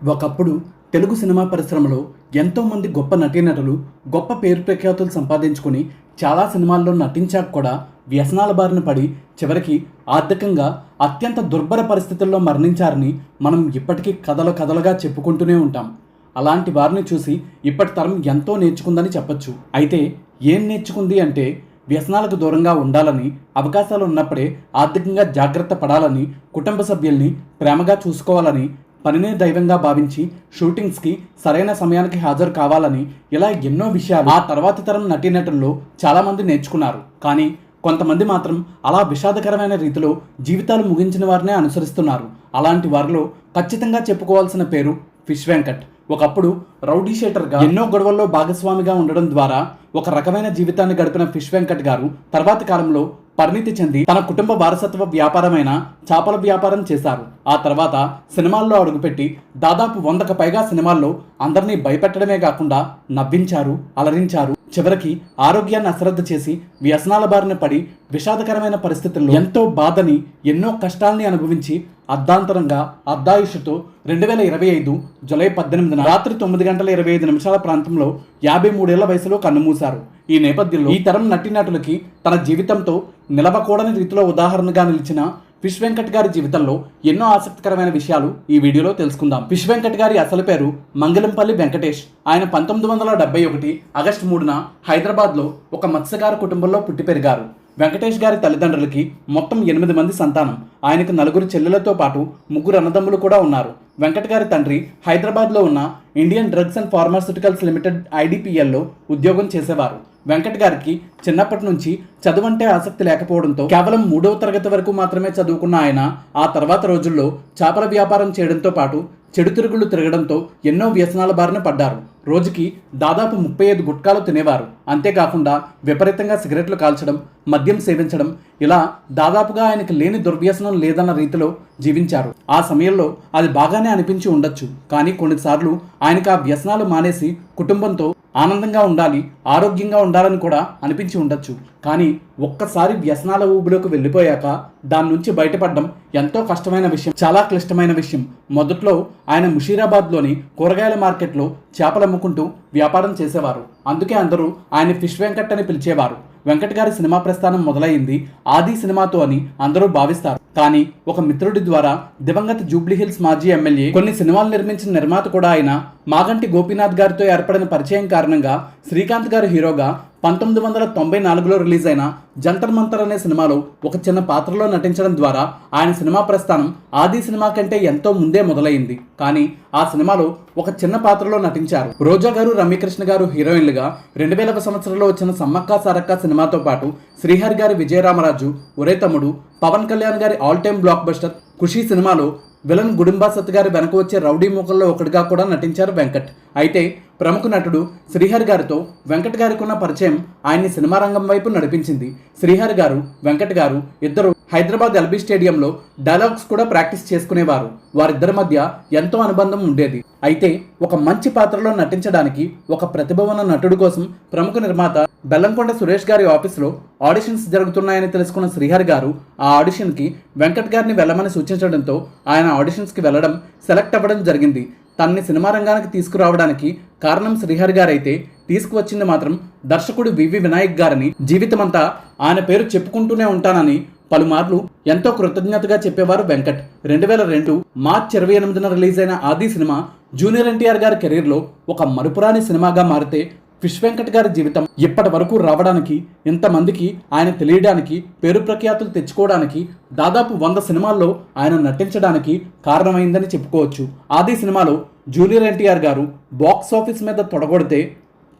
ఒకప్పుడు తెలుగు సినిమా పరిశ్రమలో ఎంతోమంది గొప్ప నటీనటులు గొప్ప పేరు ప్రఖ్యాతులు సంపాదించుకుని చాలా సినిమాల్లో నటించాక కూడా వ్యసనాల బారిన పడి చివరికి ఆర్థికంగా అత్యంత దుర్భర పరిస్థితుల్లో మరణించారని మనం ఇప్పటికీ కథలు కథలుగా చెప్పుకుంటూనే ఉంటాం. అలాంటి వారిని చూసి ఇప్పటి తరం ఎంతో నేర్చుకుందని చెప్పొచ్చు. అయితే ఏం నేర్చుకుంది అంటే వ్యసనాలకు దూరంగా ఉండాలని అవకాశాలు ఉన్నప్పుడే ఆర్థికంగా జాగ్రత్త పడాలని కుటుంబ సభ్యుల్ని ప్రేమగా చూసుకోవాలని పనినే దైవంగా భావించి షూటింగ్స్కి సరైన సమయానికి హాజరు కావాలని ఇలా ఎన్నో విషయాలు ఆ తర్వాతి తరం నటీనటుల్లో చాలామంది నేర్చుకున్నారు. కానీ కొంతమంది మాత్రం అలా విషాదకరమైన రీతిలో జీవితాలు ముగించిన వారినే అనుసరిస్తున్నారు. అలాంటి వారిలో ఖచ్చితంగా చెప్పుకోవాల్సిన పేరు ఫిష్ వెంకట్. ఒకప్పుడు రౌడీ షేటర్గా ఎన్నో గొడవల్లో భాగస్వామిగా ఉండడం ద్వారా ఒక రకమైన జీవితాన్ని గడిపిన ఫిష్ వెంకట్ గారు తర్వాతి కాలంలో పరిణితి చెంది తన కుటుంబ వారసత్వ వ్యాపారమైన చేపల వ్యాపారం చేశారు. ఆ తర్వాత సినిమాల్లో అడుగుపెట్టి దాదాపు వందకు పైగా సినిమాల్లో అందరినీ భయపెట్టడమే కాకుండా నవ్వించారు అలరించారు. చివరికి ఆరోగ్యాన్ని అశ్రద్ధ చేసి వ్యసనాల బారిన పడి విషాదకరమైన పరిస్థితుల్లో ఎంతో బాధని ఎన్నో కష్టాల్ని అనుభవించి అర్ధాంతరంగా అర్ధాయుషుతో రెండు వేల ఇరవై ఐదు జూలై పద్దెనిమిదిన రాత్రి తొమ్మిది గంటల ఇరవై ఐదు నిమిషాల ప్రాంతంలో యాభై మూడేళ్ళ వయసులో కన్నుమూశారు. ఈ నేపథ్యంలో ఈ తరం నటీనటులకి తన జీవితంతో నిలవకూడని రీతిలో ఉదాహరణగా నిలిచిన ఫిష్ వెంకట్ గారి జీవితంలో ఎన్నో ఆసక్తికరమైన విషయాలు ఈ వీడియోలో తెలుసుకుందాం. ఫిష్ వెంకట్ గారి అసలు పేరు మంగళంపల్లి వెంకటేష్. ఆయన పంతొమ్మిది వందల డెబ్బై ఒకటి ఆగస్టు మూడున హైదరాబాద్లో ఒక మత్స్యకార కుటుంబంలో పుట్టి పెరిగారు. వెంకటేష్ గారి తల్లిదండ్రులకి మొత్తం ఎనిమిది మంది సంతానం. ఆయనకు నలుగురు చెల్లెలతో పాటు ముగ్గురు అన్నదమ్ములు కూడా ఉన్నారు. వెంకట్ గారి తండ్రి హైదరాబాద్లో ఉన్న Indian drugs and pharmaceuticals limited ఐడిపిఎల్లో ఉద్యోగం చేసేవారు. వెంకట్ గారికి చిన్నప్పటి నుంచి చదువంటే ఆసక్తి లేకపోవడంతో కేవలం మూడవ తరగతి వరకు మాత్రమే చదువుకున్న ఆయన ఆ తర్వాత రోజుల్లో చేపల వ్యాపారం చేయడంతో పాటు చెడు తిరుగుళ్ళు తిరగడంతో ఎన్నో వ్యసనాల బారిన పడ్డారు. రోజుకి దాదాపు ముప్పై ఐదు గుట్కాలు తినేవారు. అంతేకాకుండా విపరీతంగా సిగరెట్లు కాల్చడం మద్యం సేవించడం ఇలా దాదాపుగా ఆయనకు లేని దుర్వ్యసనం లేదన్న రీతిలో జీవించారు. ఆ సమయంలో అది బాగానే అనిపించి ఉండొచ్చు. కానీ కొన్నిసార్లు ఆయనకు ఆ వ్యసనాలు మానేసి కుటుంబంతో ఆనందంగా ఉండాలి ఆరోగ్యంగా ఉండాలని కూడా అనిపించి ఉండొచ్చు. కానీ ఒక్కసారి వ్యసనాల ఊబిలోకి వెళ్ళిపోయాక దాని నుంచి బయటపడడం ఎంతో కష్టమైన విషయం చాలా క్లిష్టమైన విషయం. మొదట్లో ఆయన ముషీరాబాద్లోని కూరగాయల మార్కెట్లో చేపలు అమ్ముకుంటూ వ్యాపారం చేసేవారు. అందుకే అందరూ ఆయన ఫిష్ వెంకట్ అని పిలిచేవారు. వెంకట్ గారి సినిమా ప్రస్థానం మొదలైంది. ఆది సినిమాతో అని అందరూ భావిస్తారు. కానీ ఒక మిత్రుడి ద్వారా దివంగత జూబ్లీ హిల్స్ మాజీ ఎమ్మెల్యే కొన్ని సినిమాలు నిర్మించిన నిర్మాత కూడా అయిన మాగంటి గోపీనాథ్ గారితో ఏర్పడిన పరిచయం కారణంగా శ్రీకాంత్ గారు హీరోగా పంతొమ్మిది వందల తొంభై నాలుగులో రిలీజ్ అయిన జంతర్ మంతర్ అనే సినిమాలో ఒక చిన్న పాత్రలో నటించడం ద్వారా ఆయన సినిమా ప్రస్థానం ఆది సినిమా కంటే ఎంతో ముందే మొదలైంది. కానీ ఆ సినిమాలో ఒక చిన్న పాత్రలో నటించారు. రోజా గారు రమ్యకృష్ణ గారు హీరోయిన్లుగా రెండు వేల సంవత్సరంలో వచ్చిన సమ్మక్క సారక్క సినిమాతో పాటు శ్రీహరి గారి విజయరామరాజు ఒరే తమ్ముడు పవన్ కళ్యాణ్ గారి all time blockbuster Kushi సినిమాలో విలన్ గుడింబా సత్ గారి వెనక వచ్చే రౌడీ మూకల్లో ఒకటిగా కూడా నటించారు వెంకట్. అయితే ప్రముఖ నటుడు శ్రీహరి గారితో వెంకట్ గారికి ఉన్న పరిచయం ఆయన్ని సినిమా రంగం వైపు నడిపించింది. శ్రీహరి గారు వెంకట్ గారు ఇద్దరు హైదరాబాద్ ఎల్బీ స్టేడియంలో డైలాగ్స్ కూడా ప్రాక్టీస్ చేసుకునేవారు. వారిద్దరి మధ్య ఎంతో అనుబంధం ఉండేది. అయితే ఒక మంచి పాత్రలో నటించడానికి ఒక ప్రతిభ ఉన్న నటుడు కోసం ప్రముఖ నిర్మాత బెల్లంకొండ సురేష్ గారి ఆఫీసులో ఆడిషన్స్ జరుగుతున్నాయని తెలుసుకున్న శ్రీహరి గారు ఆ ఆడిషన్కి వెంకట్ గారిని వెళ్ళమని సూచించడంతో ఆయన ఆడిషన్స్కి వెళ్ళడం సెలెక్ట్ అవ్వడం జరిగింది. తనని సినిమా రంగానికి తీసుకురావడానికి కారణం శ్రీహరి గారైతే తీసుకువచ్చింది మాత్రం దర్శకుడు వివి వినాయక్ గారని జీవితమంతా ఆయన పేరు చెప్పుకుంటూనే ఉంటానని పలుమార్లు ఎంతో కృతజ్ఞతగా చెప్పేవారు వెంకట్. రెండు వేల రెండు మార్చ్ ఇరవై ఎనిమిదిన రిలీజ్ అయిన ఆది సినిమా జూనియర్ ఎన్టీఆర్ గారి కెరీర్లో ఒక మరుపురాని సినిమాగా మారితే ఫిష్ వెంకట్ గారి జీవితం ఇప్పటి వరకు రావడానికి ఇంతమందికి ఆయన తెలియడానికి పేరు ప్రఖ్యాతులు తెచ్చుకోవడానికి దాదాపు వంద సినిమాల్లో ఆయన నటించడానికి కారణమైందని చెప్పుకోవచ్చు. ఆది సినిమాలో జూనియర్ ఎన్టీఆర్ గారు బాక్స్ ఆఫీస్ మీద తొడగొడితే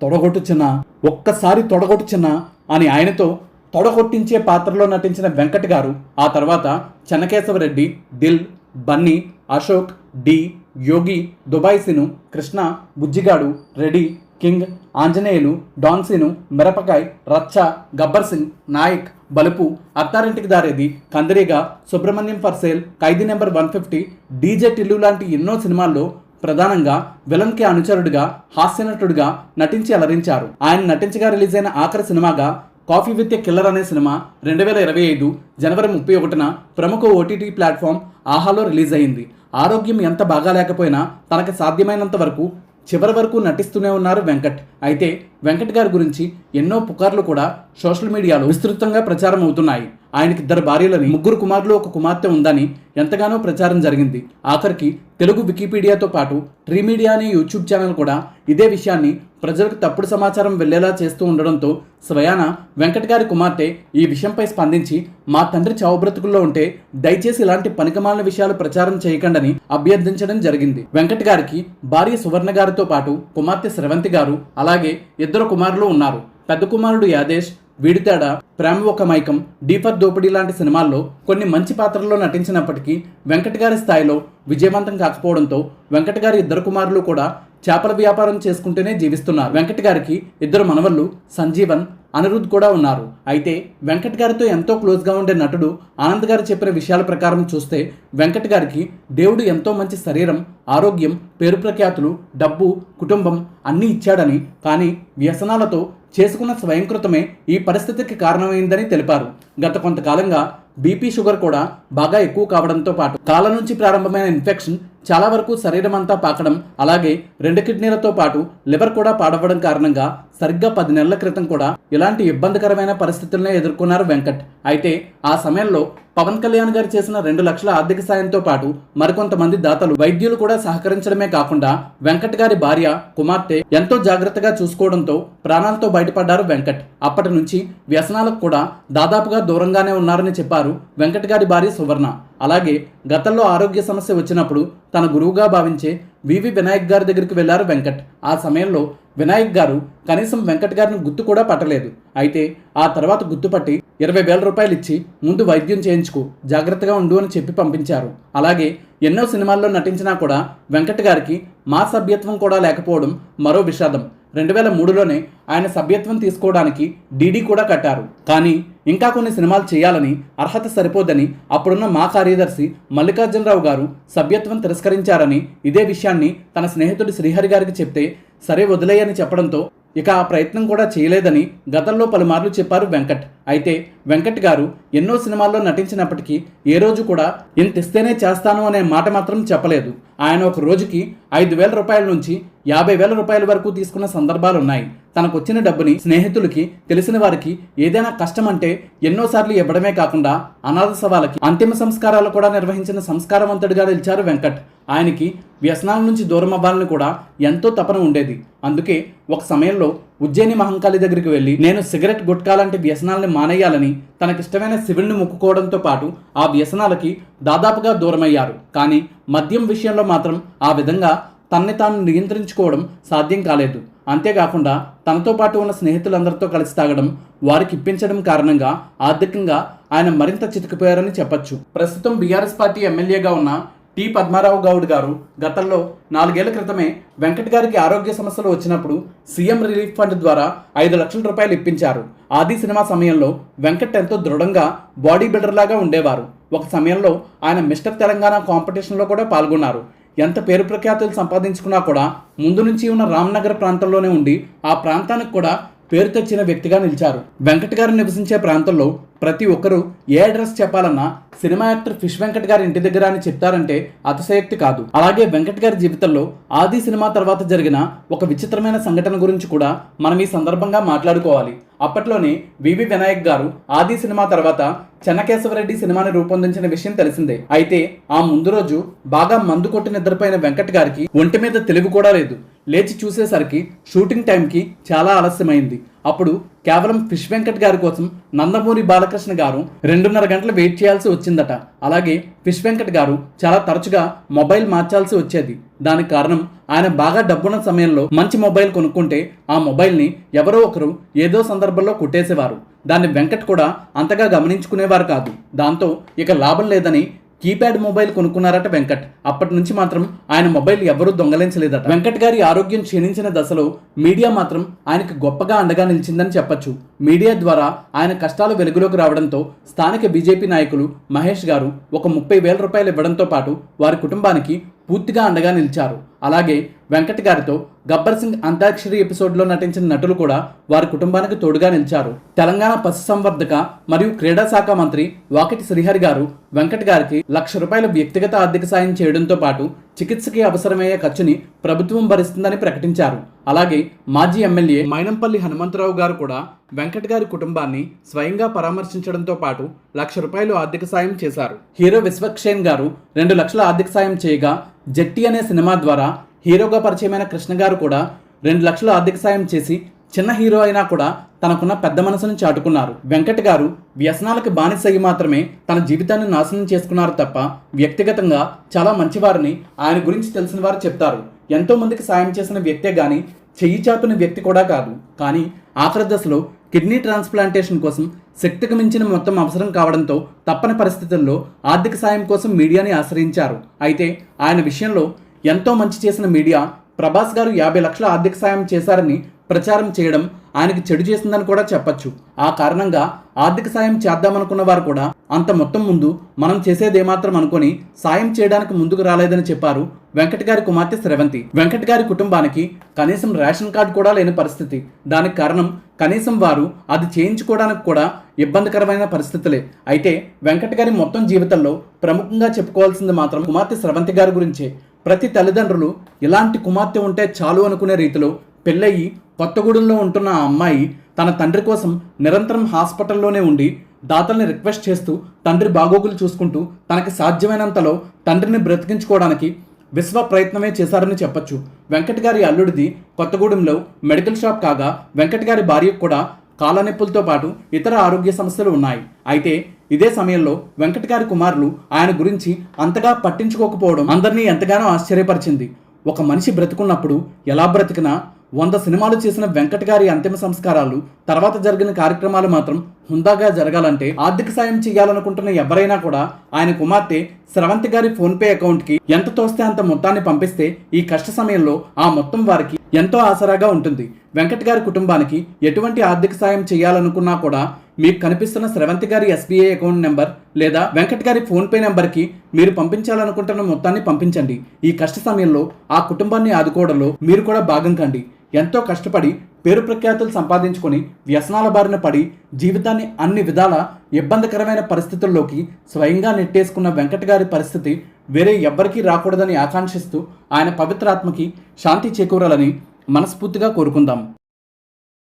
తొడగొట్టుచిన ఒక్కసారి తొడగొట్టుచిన అని ఆయనతో తొడగొట్టించే పాత్రలో నటించిన వెంకట్ గారు ఆ తర్వాత చెన్నకేశవరెడ్డి దిల్ బన్నీ అశోక్ డి యోగి Dubai Sinu Krishna Bujjigadu ready king Anjaneyulu డాన్సీను మిరపకాయ్ రచ్చ గబ్బర్ సింగ్ నాయక్ బలుపు Attarintiki Daredi కందరిగా Subrahmanyam for sale Khaidi number one fifty DJ Tillu లాంటి ఎన్నో సినిమాల్లో ప్రధానంగా విలన్కి అనుచరుడిగా హాస్యనటుడిగా నటించి అలరించారు. ఆయన నటించగా రిలీజ్ అయిన ఆఖరి సినిమాగా కాఫీ విత్ ఎ కిల్లర్ అనే సినిమా రెండు వేల ఇరవై ఐదు జనవరి ముప్పై ఒకటిన ప్రముఖ ఓటీటీ ప్లాట్ఫామ్ ఆహాలో రిలీజ్ అయింది. ఆరోగ్యం ఎంత బాగా లేకపోయినా తనకు సాధ్యమైనంత వరకు చివరి వరకు నటిస్తూనే ఉన్నారు వెంకట్. అయితే వెంకట్ గారి గురించి ఎన్నో పుకార్లు కూడా సోషల్ మీడియాలో విస్తృతంగా ప్రచారం అవుతున్నాయి. ఆయనకి ఇద్దరు భార్యలని ముగ్గురు కుమారులు ఒక కుమార్తె ఉందని ఎంతగానో ప్రచారం జరిగింది. ఆఖరికి తెలుగు వికీపీడియాతో పాటు ట్రీమీడియా అనే యూట్యూబ్ ఛానల్ కూడా ఇదే విషయాన్ని ప్రజలకు తప్పుడు సమాచారం వెళ్ళేలా చేస్తూ ఉండడంతో స్వయాన వెంకట్ గారి కుమార్తె ఈ విషయంపై స్పందించి మా తండ్రి చావుబ్రతుకుల్లో ఉంటే దయచేసి ఇలాంటి పనికిమాలిన విషయాలు ప్రచారం చేయకండని అభ్యర్థించడం జరిగింది. వెంకట్ గారికి భార్య సువర్ణ గారితో పాటు కుమార్తె స్రవంతి గారు అలాగే ఇద్దరు కుమారులు ఉన్నారు. పెద్ద కుమారుడు యాదేశ్ వీడితేడ ప్రేమ ఒక మైకం. డీపర్ దోపిడీ లాంటి సినిమాల్లో కొన్ని మంచి పాత్రల్లో నటించినప్పటికీ వెంకట్ గారి స్థాయిలో విజయవంతం కాకపోవడంతో వెంకట్ గారి ఇద్దరు కుమారులు కూడా చేపల వ్యాపారం చేసుకుంటూనే జీవిస్తున్నారు వెంకట్ గారికి ఇద్దరు మనవళ్ళు సంజీవన్ అనిరుద్ కూడా ఉన్నారు. అయితే వెంకట్ గారితో ఎంతో క్లోజ్గా ఉండే నటుడు ఆనంద్ గారు చెప్పిన విషయాల ప్రకారం చూస్తే వెంకట్ గారికి దేవుడు ఎంతో మంచి శరీరం ఆరోగ్యం పేరు ప్రఖ్యాతులు డబ్బు కుటుంబం అన్నీ ఇచ్చాడని కానీ వ్యసనాలతో చేసుకున్న స్వయంకృతమే ఈ పరిస్థితికి కారణమైందని తెలిపారు. గత కొంతకాలంగా బీపీ షుగర్ కూడా బాగా ఎక్కువ కావడంతో పాటు కాళ్ళ నుంచి ప్రారంభమైన ఇన్ఫెక్షన్ చాలా వరకు శరీరం అంతా పాకడం అలాగే రెండు కిడ్నీలతో పాటు లివర్ కూడా పాడవడం కారణంగా సరిగ్గా పది నెలల క్రితం కూడా ఇలాంటి ఇబ్బందికరమైన పరిస్థితులనే ఎదుర్కొన్నారు వెంకట్. అయితే ఆ సమయంలో పవన్ కళ్యాణ్ గారు చేసిన రెండు లక్షల ఆర్థిక సాయంతో పాటు మరికొంతమంది దాతలు వైద్యులు కూడా సహకరించడమే కాకుండా వెంకట్ గారి భార్య కుమార్తె ఎంతో జాగ్రత్తగా చూసుకోవడంతో ప్రాణాలతో బయటపడ్డారు వెంకట్. అప్పటి నుంచి వ్యసనాలకు కూడా దాదాపుగా దూరంగానే ఉన్నారని చెప్పారు. వెంకట్ గారి భార్య సువర్ణ. అలాగే గతంలో ఆరోగ్య సమస్య వచ్చినప్పుడు తన గురువుగా భావించే వివి వినాయక్ గారి దగ్గరికి వెళ్ళారు వెంకట్. ఆ సమయంలో వినాయక్ గారు కనీసం వెంకట్ గారిని గుర్తు కూడా పట్టలేదు. అయితే ఆ తర్వాత గుర్తుపట్టి ఇరవై వేల రూపాయలు ఇచ్చి ముందు వైద్యం చేయించుకో జాగ్రత్తగా ఉండు అని చెప్పి పంపించారు. అలాగే ఎన్నో సినిమాల్లో నటించినా కూడా వెంకట్ గారికి మా సభ్యత్వం కూడా లేకపోవడం మరో విషాదం. రెండు వేల మూడులోనే ఆయన సభ్యత్వం తీసుకోవడానికి డీడీ కూడా కట్టారు. కానీ ఇంకా కొన్ని సినిమాలు చేయాలని అర్హత సరిపోదని అప్పుడున్న మా కార్యదర్శి మల్లికార్జునరావు గారు సభ్యత్వం తిరస్కరించారని ఇదే విషయాన్ని తన స్నేహితుడు శ్రీహరి గారికి చెప్తే సరే వదిలేయని చెప్పడంతో ఇక ఆ ప్రయత్నం కూడా చేయలేదని గతంలో పలుమార్లు చెప్పారు వెంకట్. అయితే వెంకట్ గారు ఎన్నో సినిమాల్లో నటించినప్పటికీ ఏ రోజు కూడా ఇంత ఇస్తేనే చేస్తాను అనే మాట మాత్రం చెప్పలేదు. ఆయన ఒక రోజుకి ఐదు వేల రూపాయల నుంచి యాభై వేల రూపాయల వరకు తీసుకున్న సందర్భాలు ఉన్నాయి తనకు వచ్చిన డబ్బుని స్నేహితులకి తెలిసిన వారికి ఏదైనా కష్టం అంటే ఎన్నోసార్లు ఇవ్వడమే కాకుండా అనాథ సవాలకి అంతిమ సంస్కారాలు కూడా నిర్వహించిన సంస్కారవంతుడిగా నిలిచారు వెంకట్. ఆయనకి వ్యసనాల నుంచి దూరం అవ్వాలని కూడా ఎంతో తపన ఉండేది. అందుకే ఒక సమయంలో ఉజ్జయిని మహంకాళి దగ్గరికి వెళ్ళి నేను సిగరెట్ గుట్కా లాంటి వ్యసనాలని మానేయాలని తనకిష్టమైన శివుణ్ణి మొక్కుకోవడంతో పాటు ఆ వ్యసనాలకి దాదాపుగా దూరమయ్యారు. కానీ మద్యం విషయంలో మాత్రం ఆ విధంగా తనని తాను నియంత్రించుకోవడం సాధ్యం కాలేదు. అంతేకాకుండా తనతో పాటు ఉన్న స్నేహితులందరితో కలిసి తాగడం వారికి ఇప్పించడం కారణంగా ఆర్థికంగా ఆయన మరింత చితికిపోయారని చెప్పొచ్చు. ప్రస్తుతం బీఆర్ఎస్ పార్టీ ఎమ్మెల్యేగా ఉన్న టి పద్మారావు గౌడ్ గారు గతంలో నాలుగేళ్ళ క్రితమే వెంకట్ గారికి ఆరోగ్య సమస్యలు వచ్చినప్పుడు సీఎం రిలీఫ్ ఫండ్ ద్వారా ఐదు లక్షల రూపాయలు ఇప్పించారు. ఆది సినిమా సమయంలో వెంకట్ ఎంతో దృఢంగా బాడీ బిల్డర్ లాగా ఉండేవారు. ఒక సమయంలో ఆయన మిస్టర్ తెలంగాణ కాంపిటీషన్లో కూడా పాల్గొన్నారు. ఎంత పేరు ప్రఖ్యాతులు సంపాదించుకున్నా కూడా ముందు నుంచి ఉన్న రామ్నగర్ ప్రాంతంలోనే ఉండి ఆ ప్రాంతానికి కూడా పేరు తెచ్చిన వ్యక్తిగా నిలిచారు. వెంకట్ గారు నివసించే ప్రాంతంలో ప్రతి ఒక్కరూ ఏ అడ్రస్ చెప్పాలన్నా cinema actor fish Venkat garu ఇంటి దగ్గర అని చెప్తారంటే అతిశయోక్తి కాదు. అలాగే వెంకట్ గారి జీవితంలో ఆది సినిమా తర్వాత జరిగిన ఒక విచిత్రమైన సంఘటన గురించి కూడా మనం ఈ సందర్భంగా మాట్లాడుకోవాలి. అప్పట్లోనే వివి వినాయక్ గారు ఆది సినిమా తర్వాత చెన్నకేశవరెడ్డి సినిమాని రూపొందించిన విషయం తెలిసిందే. అయితే ఆ ముందు రోజు బాగా మందు కొట్టి నిద్రపోయిన వెంకట్ గారికి ఒంటి మీద తెలివి కూడా లేదు. లేచి చూసేసరికి షూటింగ్ టైంకి చాలా ఆలస్యమైంది. అప్పుడు కేవలం ఫిష్ వెంకట్ గారి కోసం నందమూరి బాలకృష్ణ గారు రెండున్నర గంటలు వెయిట్ చేయాల్సి వచ్చిందట. అలాగే ఫిష్ వెంకట్ గారు చాలా తరచుగా మొబైల్ మార్చాల్సి వచ్చేది. దానికి కారణం ఆయన బాగా డబ్బున్న సమయంలో మంచి మొబైల్ కొనుక్కుంటే ఆ మొబైల్ని ఎవరో ఒకరు ఏదో సందర్భంలో కొట్టేసేవారు. దాన్ని వెంకట్ కూడా అంతగా గమనించుకునేవారు కాదు. దాంతో ఇక లాభం లేదని కీప్యాడ్ మొబైల్ కొనుక్కున్నారట వెంకట్. అప్పటి నుంచి మాత్రం ఆయన మొబైల్ ఎవరూ దొంగలించలేదట. వెంకట్ గారి ఆరోగ్యం క్షీణించిన దశలో మీడియా మాత్రం ఆయనకు గొప్పగా అండగా నిలిచిందని చెప్పొచ్చు. మీడియా ద్వారా ఆయన కష్టాలు వెలుగులోకి రావడంతో స్థానిక బీజేపీ నాయకులు మహేష్ గారు ఒక ముప్పై వేల రూపాయలు ఇవ్వడంతో పాటు వారి కుటుంబానికి పూర్తిగా అండగా నిలిచారు. అలాగే వెంకట్ గారితో గబ్బర్ సింగ్ అంత్యాక్షరి ఎపిసోడ్లో నటించిన నటులు కూడా వారి కుటుంబానికి తోడుగా నిలిచారు. తెలంగాణ పశుసంవర్ధక మరియు క్రీడా శాఖ మంత్రి వాకిటి శ్రీహరి గారు వెంకట్ గారికి లక్ష రూపాయల వ్యక్తిగత ఆర్థిక సాయం చేయడంతో పాటు చికిత్సకి అవసరమయ్యే ఖర్చుని ప్రభుత్వం భరిస్తుందని ప్రకటించారు. అలాగే మాజీ ఎమ్మెల్యే మైనంపల్లి హనుమంతరావు గారు కూడా వెంకట్ గారి కుటుంబాన్ని స్వయంగా పరామర్శించడంతో పాటు లక్ష రూపాయలు ఆర్థిక సాయం చేశారు. హీరో విశ్వక్షేన్ గారు రెండు లక్షల ఆర్థిక సాయం చేయగా జట్టి అనే సినిమా ద్వారా హీరోగా పరిచయమైన కృష్ణ గారు కూడా రెండు లక్షల ఆర్థిక సాయం చేసి చిన్న హీరో అయినా కూడా తనకున్న పెద్ద మనసును చాటుకున్నారు. వెంకట్ గారు వ్యసనాలకు బానిసయ్యి మాత్రమే తన జీవితాన్ని నాశనం చేసుకున్నారు తప్ప వ్యక్తిగతంగా చాలా మంచివారని ఆయన గురించి తెలిసిన వారు చెప్తారు. ఎంతో మందికి సాయం చేసిన వ్యక్తే గాని చెయ్యి చాపిన వ్యక్తి కూడా కాదు. కానీ ఆఖరి దశలో కిడ్నీ ట్రాన్స్ప్లాంటేషన్ కోసం శక్తికి మించిన మొత్తం అవసరం కావడంతో తప్పని పరిస్థితుల్లో ఆర్థిక సాయం కోసం మీడియాని ఆశ్రయించారు. అయితే ఆయన విషయంలో ఎంతో మంచి చేసిన మీడియా ప్రభాస్ గారు యాభై లక్షల ఆర్థిక సాయం చేశారని ప్రచారం చేయడం ఆయనకి చెడు చేసిందని కూడా చెప్పచ్చు. ఆ కారణంగా ఆర్థిక సాయం చేద్దామనుకున్న వారు కూడా అంత మొత్తం ముందు మనం చేసేదేమాత్రం అనుకొని సాయం చేయడానికి ముందుకు రాలేదని చెప్పారు వెంకట్ గారి కుమార్తె స్రవంతి వెంకట్ గారి కుటుంబానికి కనీసం రేషన్ కార్డు కూడా లేని పరిస్థితి. దానికి కారణం కనీసం వారు అది చేయించుకోవడానికి కూడా ఇబ్బందికరమైన పరిస్థితులే. అయితే వెంకట్ గారి మొత్తం జీవితంలో ప్రముఖంగా చెప్పుకోవాల్సింది మాత్రం కుమార్తె స్రవంతి గారి గురించే. ప్రతి తల్లిదండ్రులు ఇలాంటి కుమార్తె ఉంటే చాలు అనుకునే రీతిలో పెళ్ళయి కొత్తగూడెంలో ఉంటున్న ఆ అమ్మాయి తన తండ్రి కోసం నిరంతరం హాస్పిటల్లోనే ఉండి దాతల్ని రిక్వెస్ట్ చేస్తూ తండ్రి బాగోగులు చూసుకుంటూ తనకి సాధ్యమైనంతలో తండ్రిని బ్రతికించుకోవడానికి విశ్వ ప్రయత్నమే చేశారని చెప్పొచ్చు. వెంకట్ గారి అల్లుడిది కొత్తగూడెంలో మెడికల్ షాప్ కాగా వెంకట్ గారి భార్యకు కూడా కాలనొప్పులతో పాటు ఇతర ఆరోగ్య సమస్యలు ఉన్నాయి. అయితే ఇదే సమయంలో వెంకట్ గారి కుమారులు ఆయన గురించి అంతగా పట్టించుకోకపోవడం అందరినీ ఎంతగానో ఆశ్చర్యపరిచింది. ఒక మనిషి బ్రతుకున్నప్పుడు ఎలా బ్రతికినా వంద సినిమాలు చేసిన వెంకట్ గారి అంతిమ సంస్కారాలు తర్వాత జరిగిన కార్యక్రమాలు మాత్రం హుందాగా జరగాలంటే ఆర్థిక సాయం చేయాలనుకుంటున్న ఎవరైనా కూడా ఆయన కుమార్తె స్రవంతి గారి ఫోన్పే అకౌంట్కి ఎంత తోస్తే అంత మొత్తాన్ని పంపిస్తే ఈ కష్ట సమయంలో ఆ మొత్తం వారికి ఎంతో ఆసరాగా ఉంటుంది. వెంకట్ గారి కుటుంబానికి ఎటువంటి ఆర్థిక సాయం చేయాలనుకున్నా కూడా మీకు కనిపిస్తున్న స్రవంతి గారి ఎస్బీఐ అకౌంట్ నెంబర్ లేదా వెంకట్ గారి ఫోన్పే నెంబర్కి మీరు పంపించాలనుకుంటున్న మొత్తాన్ని పంపించండి. ఈ కష్ట సమయంలో ఆ కుటుంబాన్ని ఆదుకోవడంలో మీరు కూడా భాగం కండి. ఎంతో కష్టపడి పేరు ప్రఖ్యాతులు సంపాదించుకొని వ్యసనాల బారిన పడి జీవితాన్ని అన్ని విధాల ఇబ్బందికరమైన పరిస్థితుల్లోకి స్వయంగా నెట్టేసుకున్న వెంకట గారి పరిస్థితి వేరే ఎవ్వరికీ రాకూడదని ఆకాంక్షిస్తూ ఆయన పవిత్రాత్మకి శాంతి చేకూరాలని మనస్ఫూర్తిగా కోరుకుందాం.